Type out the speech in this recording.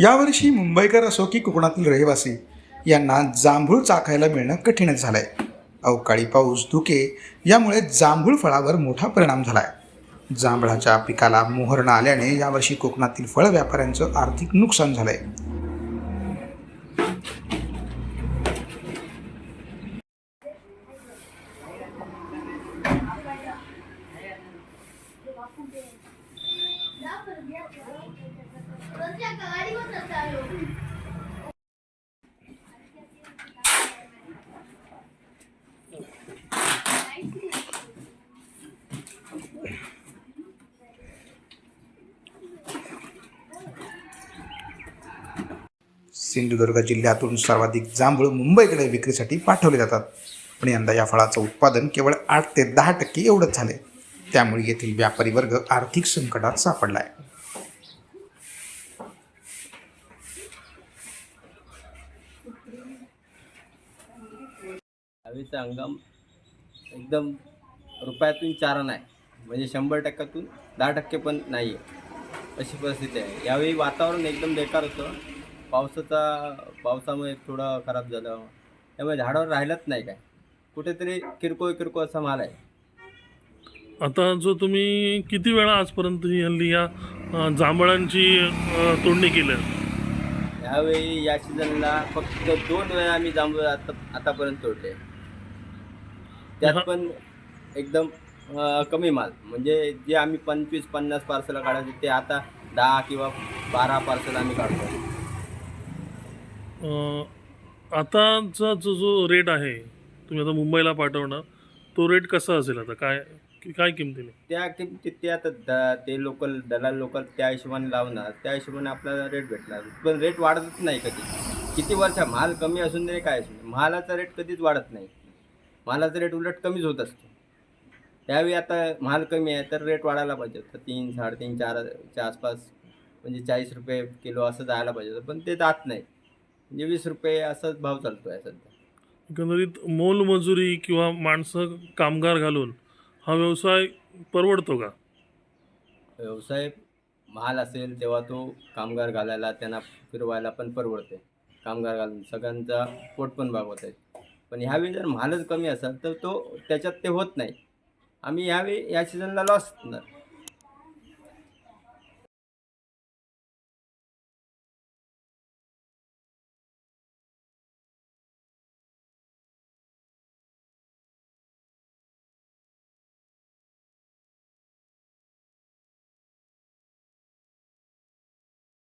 यावर्षी मुंबईकर असो की कोकणातील रहिवासी यांना जांभूळ चाखायला मिळणं कठीणच झालंय. अवकाळी पाऊस धुके यामुळे जांभूळ फळावर मोठा परिणाम झालाय. जांभळाच्या पिकाला मोहर न आल्याने यावर्षी कोकणातील फळ व्यापाऱ्यांचं आर्थिक नुकसान झालंय. सिंधुदुर्ग जिल्ह्यातून सर्वाधिक जांभूळ मुंबईकडे विक्रीसाठी पाठवले जातात. पण यंदा या फळाचं उत्पादन केवळ आठ ते दहा टक्के एवढंच झाले त्यामुळे येथील व्यापारी वर्ग आर्थिक संकटात सापडलाय. हवेचा हंगाम एकदम रुपयातून चार नाही. म्हणजे शंभर टक्क्यातून दहा टक्के पण नाही आहे अशी परिस्थिती आहे. यावेळी वातावरण एकदम बेकार होतं. पावसाचा पावसामुळे थोडं खराब झालं. त्यामुळे झाडावर राहिलंच नाही काय. कुठेतरी किरकोळ किरकोळ असा माल आहे. आता जो तुम्ही किती वेळा आजपर्यंत ही हल्ली या जांभळांची तोडणी केली? यावेळी या सीझनला फक्त दोन वेळा आम्ही जांभूळ आता आतापर्यंत तोडले. त्यात. पण एकदम अं, कमी माल. म्हणजे जे आम्ही पंचवीस पन्नास पार्सल काढायचे ते आता दहा किंवा बारा पार्सल आम्ही काढतो. अ, आताचा जो जो रेट आहे तुम्ही आता मुंबईला पाठवणार तो रेट कसा असेल आता? काय की- काय किमतीने? त्या किमतीत ते आता द ते लोकल दलाल लोकल त्या हिशोबाने लावणार. त्या हिशोबाने आपल्याला रेट भेटणार. पण रेट वाढतच नाही कधी. किती वर्ष माल कमी असून दे काय असून? मालाचा रेट कधीच वाढत नाही. मालाचा रेट उलट कमीच होत असतो. त्यावेळी आता माल कमी आहे तर रेट वाढायला पाहिजे. तर तीन साडेतीन चारच्या आसपास म्हणजे चाळीस रुपये किलो असं जायला पाहिजे होतं. पण ते जात नाही. म्हणजे वीस रुपये असाच भाव चालतो आहे सध्या. एकंदरीत मोलमजुरी किंवा माणसं कामगार घालून हा व्यवसाय परवडतो का? व्यवसाय माल असेल तेव्हा तो कामगार घालायला त्यांना फिरवायला पण परवडते. कामगार घालून सगळ्यांचा पोट पण भागवत आहे. पण ह्यावेळी जर मालच कमी असेल तर तो त्याच्यात ते होत नाही. आम्ही ह्यावेळी या सीझनला लॉस